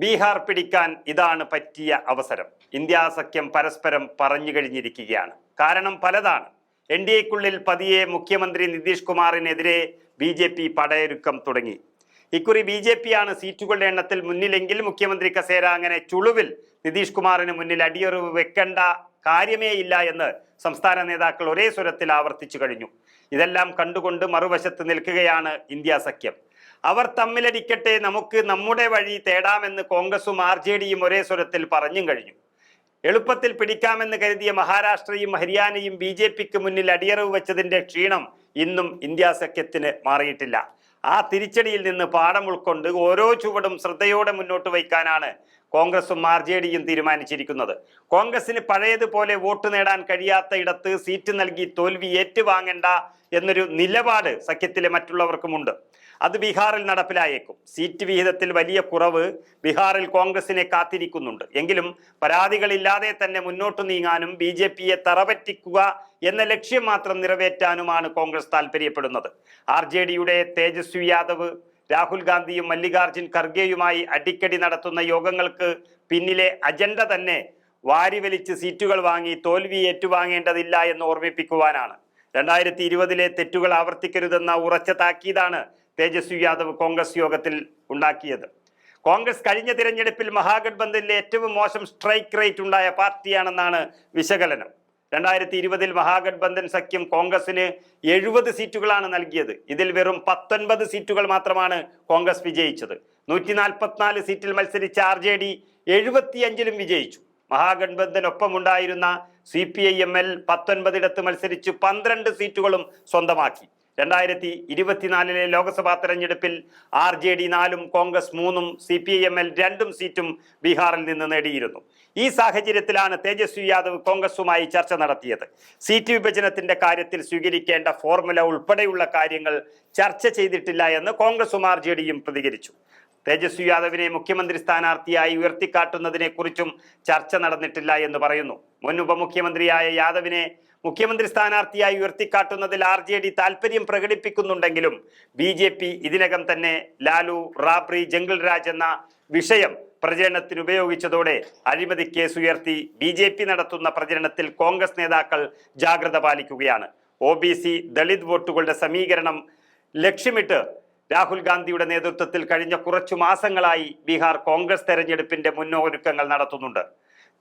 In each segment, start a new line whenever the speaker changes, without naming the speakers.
ബീഹാർ പിടിക്കാൻ ഇതാണ് പറ്റിയ അവസരം. ഇന്ത്യ സഖ്യം പരസ്പരം പറഞ്ഞു കഴിഞ്ഞിരിക്കുകയാണ്. കാരണം പലതാണ്. എൻ ഡി എക്കുള്ളിൽ പതിയെ മുഖ്യമന്ത്രി നിതീഷ് കുമാറിനെതിരെ ബി ജെ പി പടയൊരുക്കം തുടങ്ങി. ഇക്കുറി ബി ജെ പി ആണ് സീറ്റുകളുടെ എണ്ണത്തിൽ മുന്നിലെങ്കിൽ മുഖ്യമന്ത്രി കസേര അങ്ങനെ ചുളുവിൽ നിതീഷ് കുമാറിന് മുന്നിൽ അടിയറവ് വെക്കേണ്ട കാര്യമേ ഇല്ല എന്ന് സംസ്ഥാന നേതാക്കൾ ഒരേ സ്വരത്തിൽ ആവർത്തിച്ചു കഴിഞ്ഞു. ഇതെല്ലാം കണ്ടുകൊണ്ട് മറുവശത്ത് നിൽക്കുകയാണ് ഇന്ത്യ സഖ്യം. അവർ തമ്മിലടിക്കട്ടെ നമുക്ക് നമ്മുടെ വഴി തേടാമെന്ന് കോൺഗ്രസും ആർ ജെ ഡിയും ഒരേ സ്വരത്തിൽ പറഞ്ഞും കഴിഞ്ഞു. എളുപ്പത്തിൽ പിടിക്കാമെന്ന് കരുതിയ മഹാരാഷ്ട്രയും ഹരിയാനയും ബി ജെ പിക്ക് മുന്നിൽ അടിയറവ് വെച്ചതിന്റെ ക്ഷീണം ഇന്നും ഇന്ത്യാ സഖ്യത്തിന് മാറിയിട്ടില്ല. ആ തിരിച്ചടിയിൽ നിന്ന് പാഠം ഉൾക്കൊണ്ട് ഓരോ ചുവടും ശ്രദ്ധയോടെ മുന്നോട്ട് വയ്ക്കാനാണ് കോൺഗ്രസും ആർ ജെ ഡിയും തീരുമാനിച്ചിരിക്കുന്നത്. കോൺഗ്രസിന് പഴയതുപോലെ വോട്ട് നേടാൻ കഴിയാത്ത ഇടത്ത് സീറ്റ് നൽകി തോൽവി ഏറ്റുവാങ്ങേണ്ട എന്നൊരു നിലപാട് സഖ്യത്തിലെ മറ്റുള്ളവർക്കുമുണ്ട്. അത് ബീഹാറിൽ നടപ്പിലായേക്കും. സീറ്റ് വിഹിതത്തിൽ വലിയ കുറവ് ബീഹാറിൽ കോൺഗ്രസിനെ കാത്തിരിക്കുന്നുണ്ട്. എങ്കിലും പരാതികളില്ലാതെ തന്നെ മുന്നോട്ട് നീങ്ങാനും ബി ജെ പിയെ തറപറ്റിക്കുക എന്ന ലക്ഷ്യം മാത്രം നിറവേറ്റാനുമാണ് കോൺഗ്രസ് താല്പര്യപ്പെടുന്നത് ആർ ജെ ഡിയുടെ തേജസ്വി യാദവ് രാഹുൽ ഗാന്ധിയും മല്ലികാർജുൻ ഖർഗെയുമായി അടിക്കടി നടത്തുന്ന യോഗങ്ങൾക്ക് പിന്നിലെ അജണ്ട തന്നെ വാരിവലിച്ച് സീറ്റുകൾ വാങ്ങി തോൽവി ഏറ്റുവാങ്ങേണ്ടതില്ല എന്ന് ഓർമ്മിപ്പിക്കുവാനാണ്. രണ്ടായിരത്തി ഇരുപതിലെ തെറ്റുകൾ ആവർത്തിക്കരുതെന്ന ഉറച്ച താക്കീതാണ് തേജസ്വി യാദവ് കോൺഗ്രസ് യോഗത്തിൽ ഉണ്ടാക്കിയത്. കോൺഗ്രസ് കഴിഞ്ഞ തിരഞ്ഞെടുപ്പിൽ മഹാഗഡ്ബന്ധനിലെ ഏറ്റവും മോശം സ്ട്രൈക്ക് റേറ്റ് ഉണ്ടായ പാർട്ടിയാണെന്നാണ് വിശകലനം. രണ്ടായിരത്തി ഇരുപതിൽ മഹാഗഡ്ബന്ധൻ സഖ്യം കോൺഗ്രസിന് എഴുപത് സീറ്റുകളാണ് നൽകിയത്. ഇതിൽ വെറും പത്തൊൻപത് സീറ്റുകൾ മാത്രമാണ് കോൺഗ്രസ് വിജയിച്ചത്. നൂറ്റി നാൽപ്പത്തിനാല് സീറ്റിൽ മത്സരിച്ച ആർ ജെ ഡി എഴുപത്തിയഞ്ചിലും വിജയിച്ചു. മഹാഗഡ്ബന്ധനൊപ്പമുണ്ടായിരുന്ന C P I M L പത്തൊൻപതിടത്ത് മത്സരിച്ച് പന്ത്രണ്ട് സീറ്റുകളും സ്വന്തമാക്കി. രണ്ടായിരത്തി ഇരുപത്തിനാലിലെ ലോക്സഭാ തെരഞ്ഞെടുപ്പിൽ ആർ ജെ ഡി നാലും കോൺഗ്രസ് മൂന്നും സി പി എം എൽ രണ്ടും സീറ്റും ബീഹാറിൽ നിന്ന് നേടിയിരുന്നു. ഈ സാഹചര്യത്തിലാണ് തേജസ്വി യാദവ് കോൺഗ്രസുമായി ചർച്ച നടത്തിയത്. സീറ്റ് വിഭജനത്തിന്റെ കാര്യത്തിൽ സ്വീകരിക്കേണ്ട ഫോർമുല ഉൾപ്പെടെയുള്ള കാര്യങ്ങൾ ചർച്ച ചെയ്തിട്ടില്ല എന്ന് കോൺഗ്രസും ആർ ജെ ഡിയും പ്രതികരിച്ചു. തേജസ്വി യാദവിനെ മുഖ്യമന്ത്രി സ്ഥാനാർത്ഥിയായി ഉയർത്തിക്കാട്ടുന്നതിനെക്കുറിച്ചും ചർച്ച നടന്നിട്ടില്ല എന്ന് പറയുന്നു. മുൻ ഉപമുഖ്യമന്ത്രിയായ യാദവിനെ മുഖ്യമന്ത്രി സ്ഥാനാർത്ഥിയായി ഉയർത്തിക്കാട്ടുന്നതിൽ ആർ ജെ ഡി താല്പര്യം പ്രകടിപ്പിക്കുന്നുണ്ടെങ്കിലും ബി ജെ പി ഇതിനകം തന്നെ ലാലു റാബ്രി ജംഗിൾ രാജ് എന്ന വിഷയം പ്രചരണത്തിന് ഉപയോഗിച്ചതോടെ അഴിമതി കേസ് ഉയർത്തി ബി ജെ പി നടത്തുന്ന പ്രചരണത്തിൽ കോൺഗ്രസ് നേതാക്കൾ ജാഗ്രത പാലിക്കുകയാണ്. ഒ ബി സി ദളിത് വോട്ടുകളുടെ സമീകരണം ലക്ഷ്യമിട്ട് രാഹുൽ ഗാന്ധിയുടെ നേതൃത്വത്തിൽ കഴിഞ്ഞ കുറച്ചു മാസങ്ങളായി ബീഹാർ കോൺഗ്രസ് തെരഞ്ഞെടുപ്പിന്റെ മുന്നൊരുക്കങ്ങൾ നടത്തുന്നുണ്ട്.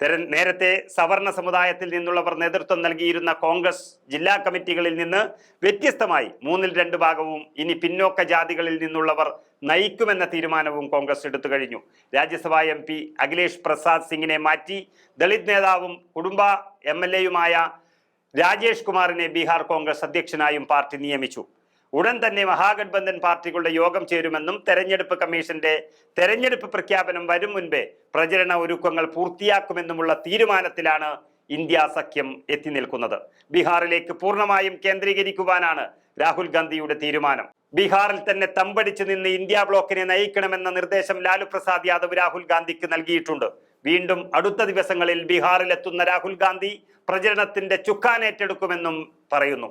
തെര നേരത്തെ സവർണ സമുദായത്തിൽ നിന്നുള്ളവർ നേതൃത്വം നൽകിയിരുന്ന കോൺഗ്രസ് ജില്ലാ കമ്മിറ്റികളിൽ നിന്ന് വ്യത്യസ്തമായി മൂന്നിൽ രണ്ട് ഭാഗവും ഇനി പിന്നോക്ക ജാതികളിൽ നിന്നുള്ളവർ നയിക്കുമെന്ന തീരുമാനവും കോൺഗ്രസ് എടുത്തു കഴിഞ്ഞു. രാജ്യസഭാ എം പി അഖിലേഷ് പ്രസാദ് സിംഗിനെ മാറ്റി ദളിത് നേതാവും കുടുംബ എം എൽ എയുമായ രാജേഷ് കുമാറിനെ ബീഹാർ കോൺഗ്രസ് അധ്യക്ഷനായും പാർട്ടി നിയമിച്ചു. ഉടൻ തന്നെ മഹാഗഡ്ബന്ധൻ പാർട്ടികളുടെ യോഗം ചേരുമെന്നും തെരഞ്ഞെടുപ്പ് കമ്മീഷന്റെ തെരഞ്ഞെടുപ്പ് പ്രഖ്യാപനം വരും മുൻപേ പ്രചരണ ഒരുക്കങ്ങൾ പൂർത്തിയാക്കുമെന്നുമുള്ള തീരുമാനത്തിലാണ് ഇന്ത്യ സഖ്യം എത്തി നിൽക്കുന്നത്. ബീഹാറിലേക്ക് പൂർണമായും കേന്ദ്രീകരിക്കുവാനാണ് രാഹുൽ ഗാന്ധിയുടെ തീരുമാനം. ബീഹാറിൽ തന്നെ തമ്പടിച്ചു നിന്ന് ഇന്ത്യ ബ്ലോക്കിനെ നയിക്കണമെന്ന നിർദ്ദേശം ലാലു പ്രസാദ് യാദവ് രാഹുൽ ഗാന്ധിക്ക് നൽകിയിട്ടുണ്ട്. വീണ്ടും അടുത്ത ദിവസങ്ങളിൽ ബീഹാറിലെത്തുന്ന രാഹുൽ ഗാന്ധി പ്രചരണത്തിന്റെ ചുക്കാനേറ്റെടുക്കുമെന്നും പറയുന്നു.